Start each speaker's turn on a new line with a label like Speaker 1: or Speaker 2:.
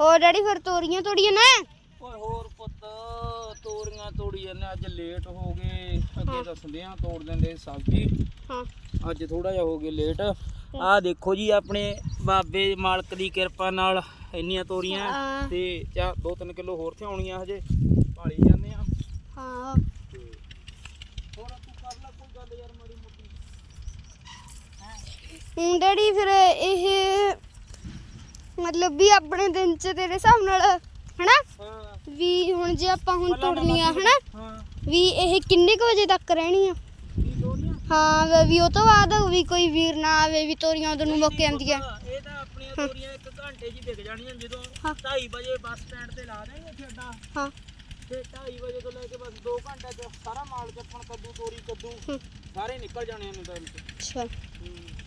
Speaker 1: ਹੋਰ ਡੈਡੀ ਫਿਰ ਤੋਰੀਆਂ ਤੋੜੀਆਂ ਨਾ?
Speaker 2: ਓਏ ਹੋਰ ਪੁੱਤ ਤੋਰੀਆਂ ਤੋੜੀ ਜਾਂਦੇ ਅੱਜ ਲੇਟ ਹੋ ਗਏ। ਅੱਗੇ ਤਾਂ ਸੰਦਿਆਂ ਤੋੜ ਦਿੰਦੇ ਸਬਜ਼ੀ।
Speaker 1: ਹਾਂ।
Speaker 2: ਅੱਜ ਥੋੜਾ ਜਿਹਾ ਹੋ ਗਏ ਲੇਟ ਆਹ ਦੇਖੋ ਜੀ ਆਪਣੇ ਬਾਬੇ ਮਾਲਕ ਦੀ ਕਿਰਪਾ ਨਾਲ ਇੰਨੀਆਂ ਤੋਰੀਆਂ
Speaker 1: ਹਾਂ।
Speaker 2: ਤੇ ਚਾ 2-3 ਕਿਲੋ ਹੋਰ ਥਿਆਉਣੀਆਂ ਹਜੇ ਭਾਲੀ ਜਾਂਦੇ ਆ।
Speaker 1: ਹਾਂ।
Speaker 2: ਤੇ ਹੋਰ ਤੂੰ ਕਰ ਲੈ ਕੋਈ ਗੱਲ ਯਾਰ ਮਾੜੀ ਮੋਟੀ।
Speaker 1: ਹੁਣ ਡੈਡੀ ਫਿਰ ਇਹ ਮਤਲਬ ਵੀ ਆਪਣੇ ਦਿਨ ਚ ਤੇਰੇ ਹਿਸਾਬ ਨਾਲ ਹਨਾ?
Speaker 2: ਹਾਂ।
Speaker 1: ਵੀ ਹੁਣ ਜੇ ਆਪਾਂ ਹੁਣ ਤੋੜਨੀਆਂ ਹਨਾ?
Speaker 2: ਹਾਂ।
Speaker 1: ਵੀ ਇਹ ਕਿੰਨੇ ਕੁ ਵਜੇ ਤੱਕ ਰਹਿਣੀਆਂ
Speaker 2: ਕੀ ਤੋਰੀਆਂ
Speaker 1: ਹਾਂ ਵੀ- ਉਹ ਤੋਂ ਬਾਅਦ ਵੀ ਕੋਈ ਵੀਰ ਨਾ ਆਵੇ ਵੀ ਤੋਰੀਆਂ ਉਧਰ ਨੂੰ ਮੁੱਕ ਜਾਂਦੀਆਂ।
Speaker 2: ਇਹ ਤਾਂ ਆਪਣੀਆਂ ਤੋਰੀਆਂ ਇੱਕ ਘੰਟੇ 'ਚ ਹੀ ਵਿਕ ਜਾਣੀਆਂ ਜਦੋਂ
Speaker 1: ਹਾਂ।
Speaker 2: 2:30 ਵਜੇ ਬੱਸ ਸਟੈਂਡ ਤੇ ਲਾ ਦੇਣਗੇ ਇੱਥੇ ਅੱਡਾ
Speaker 1: ਹਾਂ।
Speaker 2: ਤੇ 2:30 ਵਜੇ ਤੋਂ ਲੈ ਕੇ ਬਸ 2 ਘੰਟੇ 'ਚ ਸਾਰਾ ਮਾਲ ਚੱਪਣ ਕੱਦੂ ਤੋਰੀ ਕੱਦੂ
Speaker 1: ਹੂੰ।
Speaker 2: ਸਾਰੇ ਨਿਕਲ ਜਾਣੇ ਨੇ 'ਚ
Speaker 1: ਅੱਛਾ।
Speaker 2: ਹੂੰ।